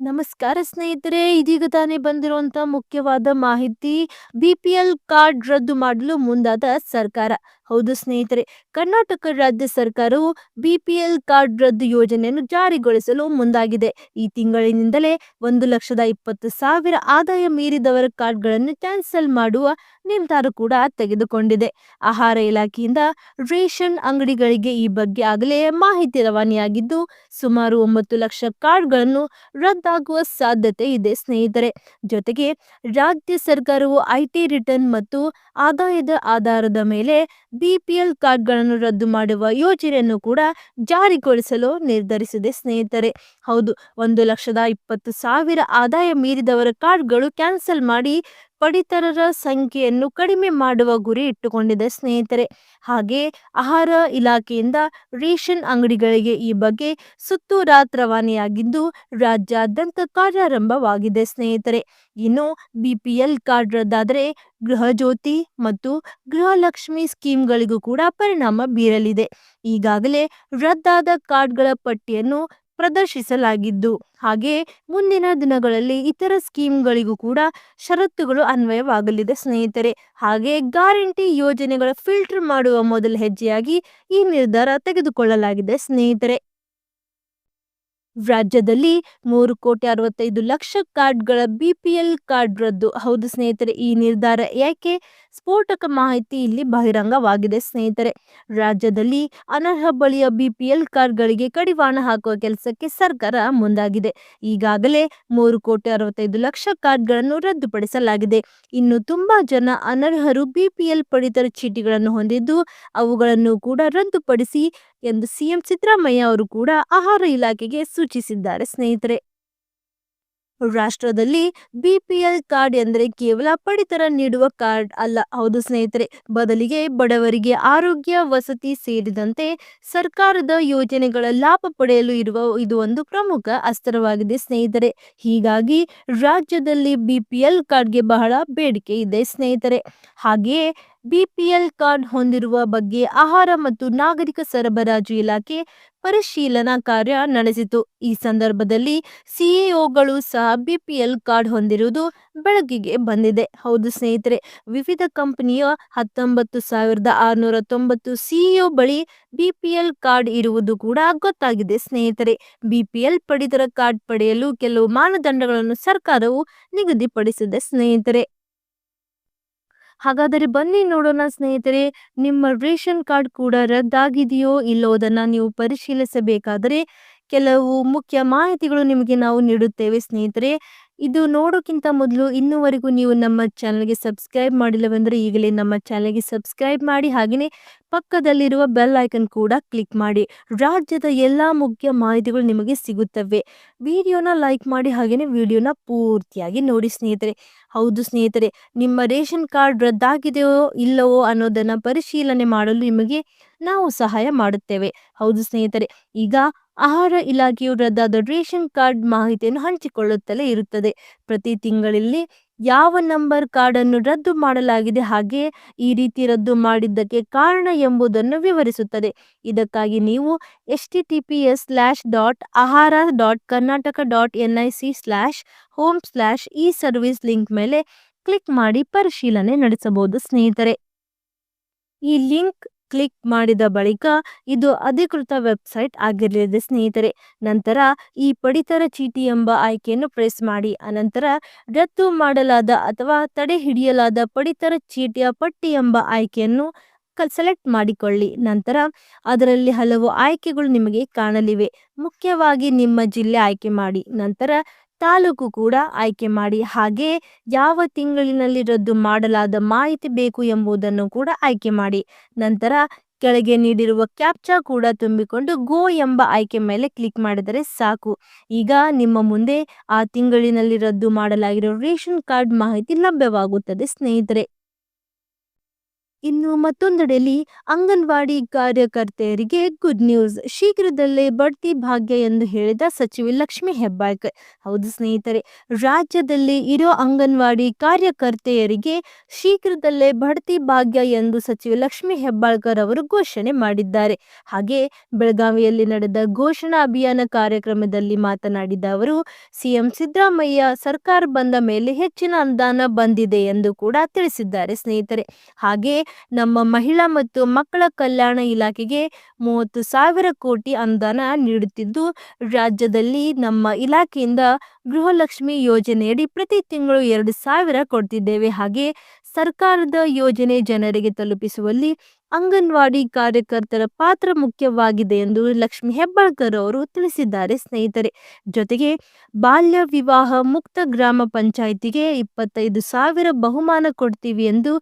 ನಮಸ್ಕಾರ ಸ್ನೇಹಿತರೆ, ಇದೀಗ ತಾನೇ ಬಂದಿರುವಂತ ಮುಖ್ಯವಾದ ಮಾಹಿತಿ ಬಿ ಪಿ ಎಲ್ ಕಾರ್ಡ್ ರದ್ದು ಮಾಡಲು ಮುಂದಾದ ಸರ್ಕಾರ. ಹೌದು ಸ್ನೇಹಿತರೆ, ಕರ್ನಾಟಕ ರಾಜ್ಯ ಸರ್ಕಾರವು ಬಿ ಪಿ ಎಲ್ ಕಾರ್ಡ್ ರದ್ದು ಯೋಜನೆಯನ್ನು ಜಾರಿಗೊಳಿಸಲು ಮುಂದಾಗಿದೆ. ಈ ತಿಂಗಳಿನಿಂದಲೇ ಒಂದು ಲಕ್ಷದ ಇಪ್ಪತ್ತು ಸಾವಿರ ಆದಾಯ ಮೀರಿದವರ ಕಾರ್ಡ್ಗಳನ್ನು ಕ್ಯಾನ್ಸಲ್ ಮಾಡುವ ನಿರ್ಧಾರ ಕೂಡ ತೆಗೆದುಕೊಂಡಿದೆ. ಆಹಾರ ಇಲಾಖೆಯಿಂದ ರೇಷನ್ ಅಂಗಡಿಗಳಿಗೆ ಈ ಬಗ್ಗೆ ಆಗಲೇ ಮಾಹಿತಿ ರವಾನೆಯಾಗಿದ್ದು, ಸುಮಾರು ಒಂಬತ್ತು ಲಕ್ಷ ಕಾರ್ಡ್ಗಳನ್ನು ರದ್ದಾಗುವ ಸಾಧ್ಯತೆ ಇದೆ ಸ್ನೇಹಿತರೆ. ಜೊತೆಗೆ ರಾಜ್ಯ ಸರ್ಕಾರವು ಐಟಿ ರಿಟರ್ನ್ ಮತ್ತು ಆದಾಯದ ಆಧಾರದ ಮೇಲೆ ಬಿಪಿಎಲ್ ಕಾರ್ಡ್ಗಳನ್ನು ರದ್ದು ಮಾಡುವ ಯೋಜನೆಯನ್ನು ಕೂಡ ಜಾರಿಗೊಳಿಸಲು ನಿರ್ಧರಿಸಿದೆ ಸ್ನೇಹಿತರೆ. ಹೌದು, ಒಂದು ಲಕ್ಷದ ಇಪ್ಪತ್ತು ಸಾವಿರ ಆದಾಯ ಮೀರಿದವರ ಕಾರ್ಡ್ಗಳು ಕ್ಯಾನ್ಸಲ್ ಮಾಡಿ ಪಡಿತರರ ಸಂಖ್ಯೆಯನ್ನು ಕಡಿಮೆ ಮಾಡುವ ಗುರಿ ಇಟ್ಟುಕೊಂಡಿದೆ ಸ್ನೇಹಿತರೆ. ಹಾಗೆ ಆಹಾರ ಇಲಾಖೆಯಿಂದ ರೇಷನ್ ಅಂಗಡಿಗಳಿಗೆ ಈ ಬಗ್ಗೆ ಸುತ್ತು ರವಾನೆಯಾಗಿದ್ದು ರಾಜ್ಯಾದ್ಯಂತ ಕಾರ್ಯಾರಂಭವಾಗಿದೆ ಸ್ನೇಹಿತರೆ. ಇನ್ನು ಬಿ ಪಿ ಎಲ್ ಕಾರ್ಡ್ ರದ್ದಾದರೆ ಗೃಹ ಜ್ಯೋತಿ ಮತ್ತು ಗೃಹಲಕ್ಷ್ಮಿ ಸ್ಕೀಮ್ಗಳಿಗೂ ಕೂಡ ಪರಿಣಾಮ ಬೀರಲಿದೆ. ಈಗಾಗಲೇ ರದ್ದಾದ ಕಾರ್ಡ್ಗಳ ಪಟ್ಟಿಯನ್ನು ಪ್ರದರ್ಶಿಸಲಾಗಿದ್ದು, ಹಾಗೆ ಮುಂದಿನ ದಿನಗಳಲ್ಲಿ ಇತರ ಸ್ಕೀಮ್ಗಳಿಗೂ ಕೂಡ ಷರತ್ತುಗಳು ಅನ್ವಯವಾಗಲಿದೆ ಸ್ನೇಹಿತರೆ. ಹಾಗೆ ಗ್ಯಾರಂಟಿ ಯೋಜನೆಗಳ ಫಿಲ್ಟರ್ ಮಾಡುವ ಮೊದಲ ಹೆಜ್ಜೆಯಾಗಿ ಈ ನಿರ್ಧಾರ ತೆಗೆದುಕೊಳ್ಳಲಾಗಿದೆ ಸ್ನೇಹಿತರೆ. ರಾಜ್ಯದಲ್ಲಿ ಮೂರು ಕೋಟಿ ಅರವತ್ತೈದು ಲಕ್ಷ ಕಾರ್ಡ್ಗಳ ಬಿಪಿಎಲ್ ಕಾರ್ಡ್ ರದ್ದು ಹೌದು ಸ್ನೇಹಿತರೆ, ಈ ನಿರ್ಧಾರ ಯಾಕೆ? ಸ್ಫೋಟಕ ಮಾಹಿತಿ ಇಲ್ಲಿ ಬಹಿರಂಗವಾಗಿದೆ ಸ್ನೇಹಿತರೆ. ರಾಜ್ಯದಲ್ಲಿ ಅನರ್ಹ ಬಳಿಯ ಬಿಪಿಎಲ್ ಕಾರ್ಡ್ಗಳಿಗೆ ಕಡಿವಾಣ ಹಾಕುವ ಕೆಲಸಕ್ಕೆ ಸರ್ಕಾರ ಮುಂದಾಗಿದೆ. ಈಗಾಗಲೇ ಮೂರು ಕೋಟಿ ಅರವತ್ತೈದು ಲಕ್ಷ ಕಾರ್ಡ್ಗಳನ್ನು ರದ್ದುಪಡಿಸಲಾಗಿದೆ. ಇನ್ನು ತುಂಬಾ ಜನ ಅನರ್ಹರು ಬಿಪಿಎಲ್ ಪಡಿತರ ಚೀಟಿಗಳನ್ನು ಹೊಂದಿದ್ದು, ಅವುಗಳನ್ನು ಕೂಡ ರದ್ದುಪಡಿಸಿ ಎಂದು ಸಿಎಂ ಸಿದ್ದರಾಮಯ್ಯ ಅವರು ಕೂಡ ಆಹಾರ ಇಲಾಖೆಗೆ ಸೂಚಿಸಿದ್ದಾರೆ. ಸ್ನೇಹಿತರೆ ರಾಷ್ಟ್ರದಲ್ಲಿ ಬಿಪಿಎಲ್ ಕಾರ್ಡ್ ಎಂದರೆ ಕೇವಲ ಪಡಿತರ ನೀಡುವ ಕಾರ್ಡ್ ಅಲ್ಲ. ಹೌದು ಸ್ನೇಹಿತರೆ, ಬದಲಿಗೆ ಬಡವರಿಗೆ ಆರೋಗ್ಯ ವಸತಿ ಸೇರಿದಂತೆ ಸರ್ಕಾರದ ಯೋಜನೆಗಳ ಲಾಭ ಪಡೆಯಲು ಇರುವ ಇದು ಒಂದು ಪ್ರಮುಖ ಅಸ್ತ್ರವಾಗಿದೆ ಸ್ನೇಹಿತರೆ. ಹೀಗಾಗಿ ರಾಜ್ಯದಲ್ಲಿ ಬಿಪಿಎಲ್ ಕಾರ್ಡ್ಗೆ ಬಹಳ ಬೇಡಿಕೆ ಇದೆ ಸ್ನೇಹಿತರೆ. ಹಾಗೆಯೇ ಬಿಪಿಎಲ್ ಕಾರ್ಡ್ ಹೊಂದಿರುವ ಬಗ್ಗೆ ಆಹಾರ ಮತ್ತು ನಾಗರಿಕ ಸರಬರಾಜು ಇಲಾಖೆ ಪರಿಶೀಲನಾ ಕಾರ್ಯ ನಡೆಸಿತು. ಈ ಸಂದರ್ಭದಲ್ಲಿ ಸಿಇಒಗಳು ಸಹ ಬಿಪಿಎಲ್ ಕಾರ್ಡ್ ಹೊಂದಿರುವುದು ಬೆಳಕಿಗೆ ಬಂದಿದೆ. ಹೌದು ಸ್ನೇಹಿತರೆ, ವಿವಿಧ ಕಂಪನಿಯ ಹತ್ತೊಂಬತ್ತು ಸಾವಿರದ ಆರುನೂರ ತೊಂಬತ್ತು ಸಿಇಒ ಬಳಿ ಬಿಪಿಎಲ್ ಕಾರ್ಡ್ ಇರುವುದು ಕೂಡ ಗೊತ್ತಾಗಿದೆ ಸ್ನೇಹಿತರೆ. ಬಿಪಿಎಲ್ ಪಡಿತರ ಕಾರ್ಡ್ ಪಡೆಯಲು ಕೆಲವು ಮಾನದಂಡಗಳನ್ನು ಸರ್ಕಾರವು ನಿಗದಿಪಡಿಸಿದೆ ಸ್ನೇಹಿತರೆ. ಹಾಗಾದರೆ ಬನ್ನಿ ನೋಡೋಣ ಸ್ನೇಹಿತರೆ, ನಿಮ್ಮ ರೇಷನ್ ಕಾರ್ಡ್ ಕೂಡ ರದ್ದಾಗಿದೆಯೋ ಇಲ್ಲೋದನ್ನು ನೀವು ಪರಿಶೀಲಿಸಬೇಕಾದರೆ ಕೆಲವು ಮುಖ್ಯ ಮಾಹಿತಿಗಳು ನಿಮಗೆ ನಾವು ನೀಡುತ್ತೇವೆ ಸ್ನೇಹಿತರೆ. ಇದು ನೋಡೋಕ್ಕಿಂತ ಮೊದಲು ಇನ್ನೂವರೆಗೂ ನೀವು ನಮ್ಮ ಚಾನಲ್ಗೆ ಸಬ್ಸ್ಕ್ರೈಬ್ ಮಾಡಿಲ್ಲವೆಂದರೆ ಈಗಲೇ ನಮ್ಮ ಚಾನಲ್ಗೆ ಸಬ್ಸ್ಕ್ರೈಬ್ ಮಾಡಿ ಹಾಗೆಯೇ ಪಕ್ಕದಲ್ಲಿರುವ ಬೆಲ್ ಐಕನ್ ಕೂಡ ಕ್ಲಿಕ್ ಮಾಡಿ. ರಾಜ್ಯದ ಎಲ್ಲ ಮುಖ್ಯ ಮಾಹಿತಿಗಳು ನಿಮಗೆ ಸಿಗುತ್ತವೆ. ವಿಡಿಯೋನ ಲೈಕ್ ಮಾಡಿ ಹಾಗೆಯೇ ವಿಡಿಯೋನ ಪೂರ್ತಿಯಾಗಿ ನೋಡಿ ಸ್ನೇಹಿತರೆ. ಹೌದು ಸ್ನೇಹಿತರೆ, ನಿಮ್ಮ ರೇಷನ್ ಕಾರ್ಡ್ ರದ್ದಾಗಿದೆಯೋ ಇಲ್ಲವೋ ಅನ್ನೋದನ್ನು ಪರಿಶೀಲನೆ ಮಾಡಲು ನಿಮಗೆ ನಾವು ಸಹಾಯ ಮಾಡುತ್ತೇವೆ. ಹೌದು ಸ್ನೇಹಿತರೆ, ಈಗ ಆಹಾರ ಇಲಾಖೆಯು ರದ್ದಾದ ರೇಷನ್ ಕಾರ್ಡ್ ಮಾಹಿತಿಯನ್ನು ಹಂಚಿಕೊಳ್ಳುತ್ತಲೇ ಇರುತ್ತದೆ. ಪ್ರತಿ ತಿಂಗಳಲ್ಲಿ ಯಾವ ನಂಬರ್ ಕಾರ್ಡನ್ನು ರದ್ದು ಮಾಡಲಾಗಿದೆ, ಹಾಗೆ ಈ ರೀತಿ ರದ್ದು ಮಾಡಿದ್ದಕ್ಕೆ ಕಾರಣ ಎಂಬುದನ್ನು ವಿವರಿಸುತ್ತದೆ. ಇದಕ್ಕಾಗಿ ನೀವು S T T P S slash dot ahara dot Karnataka dot N I C slash home slash E service link ಮೇಲೆ ಕ್ಲಿಕ್ ಮಾಡಿ ಪರಿಶೀಲನೆ ನಡೆಸಬಹುದು ಸ್ನೇಹಿತರೆ. ಈ ಲಿಂಕ್ ಕ್ಲಿಕ್ ಮಾಡಿದ ಬಳಿಕ ಇದು ಅಧಿಕೃತ ವೆಬ್ಸೈಟ್ ಆಗಿರಲಿದೆ ಸ್ನೇಹಿತರೆ. ನಂತರ ಈ ಪಡಿತರ ಚೀಟಿ ಎಂಬ ಆಯ್ಕೆಯನ್ನು ಪ್ರೆಸ್ ಮಾಡಿ. ಅನಂತರ ರದ್ದು ಮಾಡಲಾದ ಅಥವಾ ತಡೆ ಹಿಡಿಯಲಾದ ಪಡಿತರ ಚೀಟಿಯ ಪಟ್ಟಿ ಎಂಬ ಆಯ್ಕೆಯನ್ನು ಸೆಲೆಕ್ಟ್ ಮಾಡಿಕೊಳ್ಳಿ. ನಂತರ ಅದರಲ್ಲಿ ಹಲವು ಆಯ್ಕೆಗಳು ನಿಮಗೆ ಕಾಣಲಿವೆ. ಮುಖ್ಯವಾಗಿ ನಿಮ್ಮ ಜಿಲ್ಲೆ ಆಯ್ಕೆ ಮಾಡಿ. ನಂತರ ತಾಲೂಕು ಕೂಡ ಆಯ್ಕೆ ಮಾಡಿ, ಹಾಗೆ ಯಾವ ತಿಂಗಳಿನಲ್ಲಿ ರದ್ದು ಮಾಡಲಾದ ಮಾಹಿತಿ ಬೇಕು ಎಂಬುದನ್ನು ಕೂಡ ಆಯ್ಕೆ ಮಾಡಿ. ನಂತರ ಕೆಳಗೆ ನೀಡಿರುವ ಕ್ಯಾಪ್ಚಾ ಕೂಡ ತುಂಬಿಕೊಂಡು ಗೋ ಎಂಬ ಆಯ್ಕೆ ಮೇಲೆ ಕ್ಲಿಕ್ ಮಾಡಿದರೆ ಸಾಕು. ಈಗ ನಿಮ್ಮ ಮುಂದೆ ಆ ತಿಂಗಳಿನಲ್ಲಿ ರದ್ದು ಮಾಡಲಾಗಿರೋ ರೇಷನ್ ಕಾರ್ಡ್ ಮಾಹಿತಿ ಲಭ್ಯವಾಗುತ್ತದೆ ಸ್ನೇಹಿತರೆ. ಇನ್ನು ಮತ್ತೊಂದೆಡೆಯಲ್ಲಿ ಅಂಗನವಾಡಿ ಕಾರ್ಯಕರ್ತೆಯರಿಗೆ ಗುಡ್ ನ್ಯೂಸ್ ಶೀಘ್ರದಲ್ಲೇ ಬಡ್ತಿ ಭಾಗ್ಯ ಎಂದು ಹೇಳಿದ ಸಚಿವೆ ಲಕ್ಷ್ಮಿ ಹೆಬ್ಬಾಳ್ಕರ್. ಹೌದು ಸ್ನೇಹಿತರೆ, ರಾಜ್ಯದಲ್ಲಿ ಇರೋ ಅಂಗನವಾಡಿ ಕಾರ್ಯಕರ್ತೆಯರಿಗೆ ಶೀಘ್ರದಲ್ಲೇ ಬಡ್ತಿ ಭಾಗ್ಯ ಎಂದು ಸಚಿವೆ ಲಕ್ಷ್ಮಿ ಹೆಬ್ಬಾಳ್ಕರ್ ಅವರು ಘೋಷಣೆ ಮಾಡಿದ್ದಾರೆ. ಹಾಗೆ ಬೆಳಗಾವಿಯಲ್ಲಿ ನಡೆದ ಘೋಷಣಾ ಅಭಿಯಾನ ಕಾರ್ಯಕ್ರಮದಲ್ಲಿ ಮಾತನಾಡಿದ ಅವರು, ಸಿಎಂ ಸಿದ್ದರಾಮಯ್ಯ ಸರ್ಕಾರ ಬಂದ ಮೇಲೆ ಹೆಚ್ಚಿನ ಅನುದಾನ ಬಂದಿದೆ ಎಂದು ಕೂಡ ತಿಳಿಸಿದ್ದಾರೆ ಸ್ನೇಹಿತರೆ. ಹಾಗೆ ನಮ್ಮ ಮಹಿಳಾ ಮತ್ತು ಮಕ್ಕಳ ಕಲ್ಯಾಣ ಇಲಾಖೆಗೆ ಮೂವತ್ತು ಸಾವಿರ ಕೋಟಿ ಅನುದಾನ ನೀಡುತ್ತಿದ್ದು, ರಾಜ್ಯದಲ್ಲಿ ನಮ್ಮ ಇಲಾಖೆಯಿಂದ ಗೃಹಲಕ್ಷ್ಮಿ ಯೋಜನೆಯಡಿ ಪ್ರತಿ ತಿಂಗಳು ಎರಡು ಸಾವಿರ ಕೊಡ್ತಿದ್ದೇವೆ. ಹಾಗೆ ಸರ್ಕಾರದ ಯೋಜನೆ ಜನರಿಗೆ ತಲುಪಿಸುವಲ್ಲಿ ಅಂಗನವಾಡಿ ಕಾರ್ಯಕರ್ತರ ಪಾತ್ರ ಮುಖ್ಯವಾಗಿದೆ ಎಂದು ಲಕ್ಷ್ಮಿ ಹೆಬ್ಬಾಳ್ಕರ್ ಅವರು ತಿಳಿಸಿದ್ದಾರೆ ಸ್ನೇಹಿತರೆ. ಜೊತೆಗೆ ಬಾಲ್ಯ ವಿವಾಹ ಮುಕ್ತ ಗ್ರಾಮ ಪಂಚಾಯಿತಿಗೆ ಇಪ್ಪತ್ತೈದು ಸಾವಿರ ಬಹುಮಾನ ಕೊಡ್ತೀವಿ ಎಂದು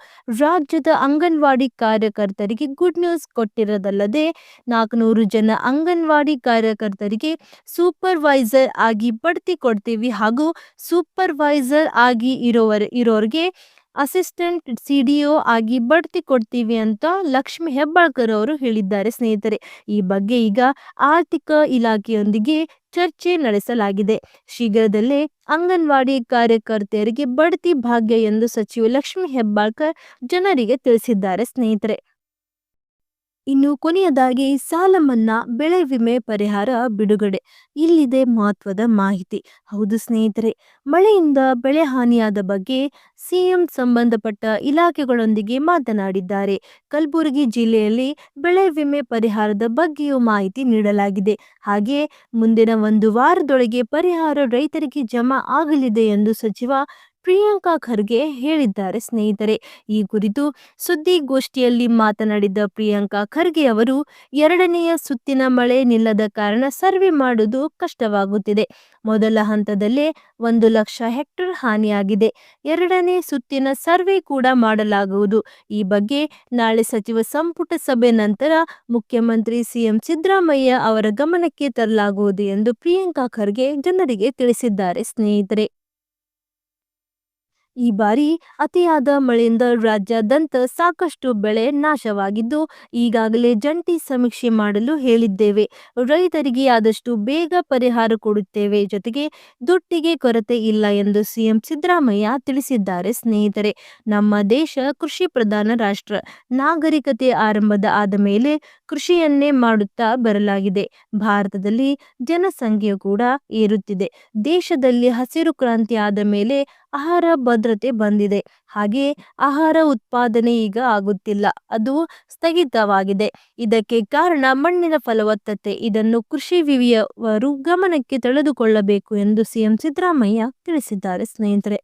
ರಾಜ್ಯದ ಅಂಗನವಾಡಿ ಕಾರ್ಯಕರ್ತರಿಗೆ ಗುಡ್ ನ್ಯೂಸ್ ಕೊಟ್ಟಿರೋದಲ್ಲದೆ ನಾಲ್ಕುನೂರು ಜನ ಅಂಗನವಾಡಿ ಕಾರ್ಯಕರ್ತರಿಗೆ ಸೂಪರ್ವೈಸರ್ ಆಗಿ ಬಡ್ತಿ ಕೊಡ್ತೀವಿ ಹಾಗೂ ಸೂಪರ್ವೈಸರ್ ಆಗಿ ಇರೋವರ್, ಇರೋರಿಗೆ ಅಸಿಸ್ಟೆಂಟ್ ಸಿ ಡಿ ಒ ಆಗಿ ಬಡ್ತಿ ಕೊಡ್ತೀವಿ ಅಂತ ಲಕ್ಷ್ಮಿ ಹೆಬ್ಬಾಳ್ಕರ್ ಅವರು ಹೇಳಿದ್ದಾರೆ. ಸ್ನೇಹಿತರೆ, ಈ ಬಗ್ಗೆ ಈಗ ಆರ್ಥಿಕ ಇಲಾಖೆಯೊಂದಿಗೆ ಚರ್ಚೆ ನಡೆಸಲಾಗಿದೆ. ಶೀಘ್ರದಲ್ಲೇ ಅಂಗನವಾಡಿ ಕಾರ್ಯಕರ್ತೆಯರಿಗೆ ಬಡ್ತಿ ಭಾಗ್ಯ ಎಂದು ಸಚಿವ ಲಕ್ಷ್ಮಿ ಹೆಬ್ಬಾಳ್ಕರ್ ಜನರಿಗೆ ತಿಳಿಸಿದ್ದಾರೆ. ಸ್ನೇಹಿತರೆ ಇನ್ನು ಕೊನೆಯದಾಗಿ ಸಾಲ ಮನ್ನಾ ಬೆಳೆ ವಿಮೆ ಪರಿಹಾರ ಬಿಡುಗಡೆ. ಇಲ್ಲಿದೆ ಮಹತ್ವದ ಮಾಹಿತಿ. ಹೌದು ಸ್ನೇಹಿತರೆ, ಮಳೆಯಿಂದ ಬೆಳೆ ಹಾನಿಯಾದ ಬಗ್ಗೆ ಸಿಎಂ ಸಂಬಂಧಪಟ್ಟ ಇಲಾಖೆಗಳೊಂದಿಗೆ ಮಾತನಾಡಿದ್ದಾರೆ. ಕಲಬುರಗಿ ಜಿಲ್ಲೆಯಲ್ಲಿ ಬೆಳೆ ವಿಮೆ ಪರಿಹಾರದ ಬಗ್ಗೆಯೂ ಮಾಹಿತಿ ನೀಡಲಾಗಿದೆ. ಹಾಗೆ ಮುಂದಿನ ಒಂದು ವಾರದೊಳಗೆ ಪರಿಹಾರ ರೈತರಿಗೆ ಜಮಾ ಆಗಲಿದೆ ಎಂದು ಸಚಿವ ಪ್ರಿಯಾಂಕಾ ಖರ್ಗೆ ಹೇಳಿದ್ದಾರೆ ಸ್ನೇಹಿತರೆ. ಈ ಕುರಿತು ಸುದ್ದಿಗೋಷ್ಠಿಯಲ್ಲಿ ಮಾತನಾಡಿದ ಪ್ರಿಯಾಂಕಾ ಖರ್ಗೆ ಅವರು, ಎರಡನೆಯ ಸುತ್ತಿನ ಮಳೆ ನಿಲ್ಲದ ಕಾರಣ ಸರ್ವೆ ಮಾಡುವುದು ಕಷ್ಟವಾಗುತ್ತಿದೆ. ಮೊದಲ ಹಂತದಲ್ಲೇ ಒಂದು ಲಕ್ಷ ಹೆಕ್ಟರ್ ಹಾನಿಯಾಗಿದೆ. ಎರಡನೇ ಸುತ್ತಿನ ಸರ್ವೆ ಕೂಡ ಮಾಡಲಾಗುವುದು. ಈ ಬಗ್ಗೆ ನಾಳೆ ಸಚಿವ ಸಂಪುಟ ಸಭೆ ನಂತರ ಮುಖ್ಯಮಂತ್ರಿ ಸಿಎಂ ಸಿದ್ದರಾಮಯ್ಯ ಅವರ ಗಮನಕ್ಕೆ ತರಲಾಗುವುದು ಎಂದು ಪ್ರಿಯಾಂಕಾ ಖರ್ಗೆ ಜನರಿಗೆ ತಿಳಿಸಿದ್ದಾರೆ ಸ್ನೇಹಿತರೆ. ಈ ಬಾರಿ ಅತಿಯಾದ ಮಳೆಯಿಂದ ರಾಜ್ಯಾದ್ಯಂತ ಸಾಕಷ್ಟು ಬೆಳೆ ನಾಶವಾಗಿದ್ದು, ಈಗಾಗಲೇ ಜಂಟಿ ಸಮೀಕ್ಷೆ ಮಾಡಲು ಹೇಳಿದ್ದೇವೆ. ರೈತರಿಗೆ ಆದಷ್ಟು ಬೇಗ ಪರಿಹಾರ ಕೊಡುತ್ತೇವೆ ಜೊತೆಗೆ ದುಟ್ಟಿಗೆ ಕೊರತೆ ಇಲ್ಲ ಎಂದು ಸಿಎಂ ಸಿದ್ದರಾಮಯ್ಯ ತಿಳಿಸಿದ್ದಾರೆ ಸ್ನೇಹಿತರೆ. ನಮ್ಮ ದೇಶ ಕೃಷಿ ಪ್ರಧಾನ ರಾಷ್ಟ್ರ. ನಾಗರಿಕತೆ ಆರಂಭದ ಆದ ಮೇಲೆ ಕೃಷಿಯನ್ನೇ ಮಾಡುತ್ತಾ ಬರಲಾಗಿದೆ. ಭಾರತದಲ್ಲಿ ಜನಸಂಖ್ಯೆ ಕೂಡ ಏರುತ್ತಿದೆ. ದೇಶದಲ್ಲಿ ಹಸಿರು ಕ್ರಾಂತಿ ಆದ ಮೇಲೆ ಆಹಾರ ಭದ್ರತೆ ಬಂದಿದೆ. ಹಾಗೆ ಆಹಾರ ಉತ್ಪಾದನೆ ಈಗ ಆಗುತ್ತಿಲ್ಲ. ಅದು ಸ್ಥಗಿತವಾಗಿದೆ. ಇದಕ್ಕೆ ಕಾರಣ ಮಣ್ಣಿನ ಫಲವತ್ತತೆ. ಇದನ್ನು ಕೃಷಿ ವಿವಿಯವರು ಗಮನಕ್ಕೆ ತಳೆದುಕೊಳ್ಳಬೇಕು ಎಂದು ಸಿಎಂ ಸಿದ್ದರಾಮಯ್ಯ ತಿಳಿಸಿದ್ದಾರೆ. ಸ್ನೇಹಿತರೆ